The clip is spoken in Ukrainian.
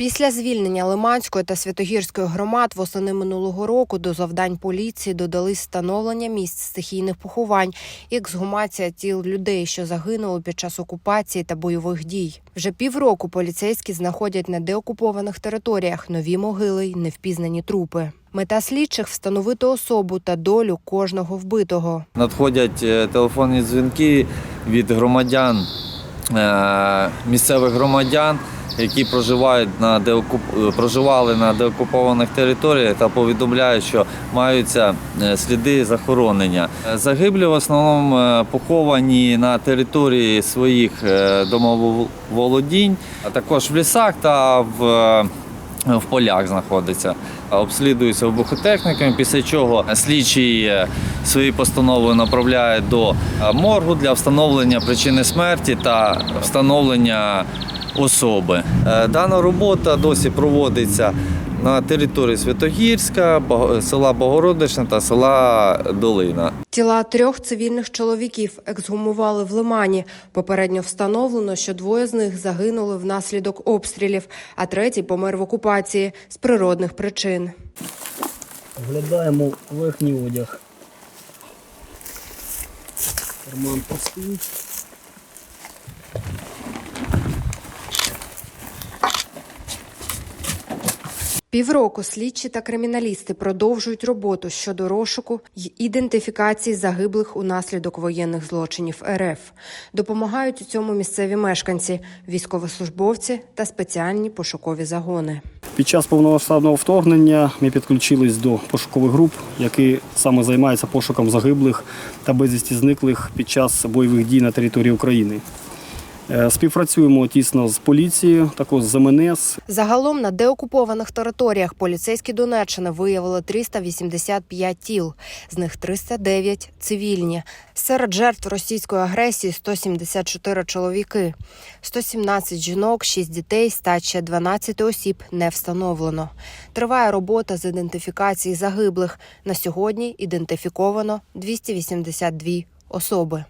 Після звільнення Лиманської та Святогірської громад восени минулого року до завдань поліції додались встановлення місць стихійних поховань і ексгумація тіл людей, що загинули під час окупації та бойових дій. Вже півроку поліцейські знаходять на деокупованих територіях нові могили й невпізнані трупи. Мета слідчих встановити особу та долю кожного вбитого. Надходять е, телефонні дзвінки від громадян, е, місцевих громадян, які проживають на деокуп... проживали на деокупованих територіях та повідомляють, що маються е, сліди захоронення. Загиблі в основному е, поховані на території своїх е, домоволодінь, а також в лісах та в в полях знаходиться. Обслідуються вибухотехніками, після чого слідчий е, свої постанови направляє до моргу для встановлення причини смерті та встановлення особи. Е, Дана робота досі проводиться на території Святогірська, села Богородичне та села Долина. Тіла трьох цивільних чоловіків ексгумували в Лимані. Попередньо встановлено, що двоє з них загинули внаслідок обстрілів, а третій помер в окупації з природних причин. Оглядаємо верхній одяг. Карман пустий. Півроку слідчі та криміналісти продовжують роботу щодо розшуку й ідентифікації загиблих унаслідок воєнних злочинів РФ. Допомагають у цьому місцеві мешканці, військовослужбовці та спеціальні пошукові загони. Під час повномасштабного вторгнення ми підключились до пошукових груп, які саме займаються пошуком загиблих та безвісті зниклих під час бойових дій на території України. Е, Співпрацюємо тісно з поліцією, також з МНС, Загалом на деокупованих територіях поліцейські Донеччини виявили 385 тіл, з них 309 – цивільні. Серед жертв російської агресії 174 чоловіки, 117 жінок, 6 дітей, ще 12 осіб не встановлено. Триває робота з ідентифікації загиблих. На сьогодні ідентифіковано 282 особи.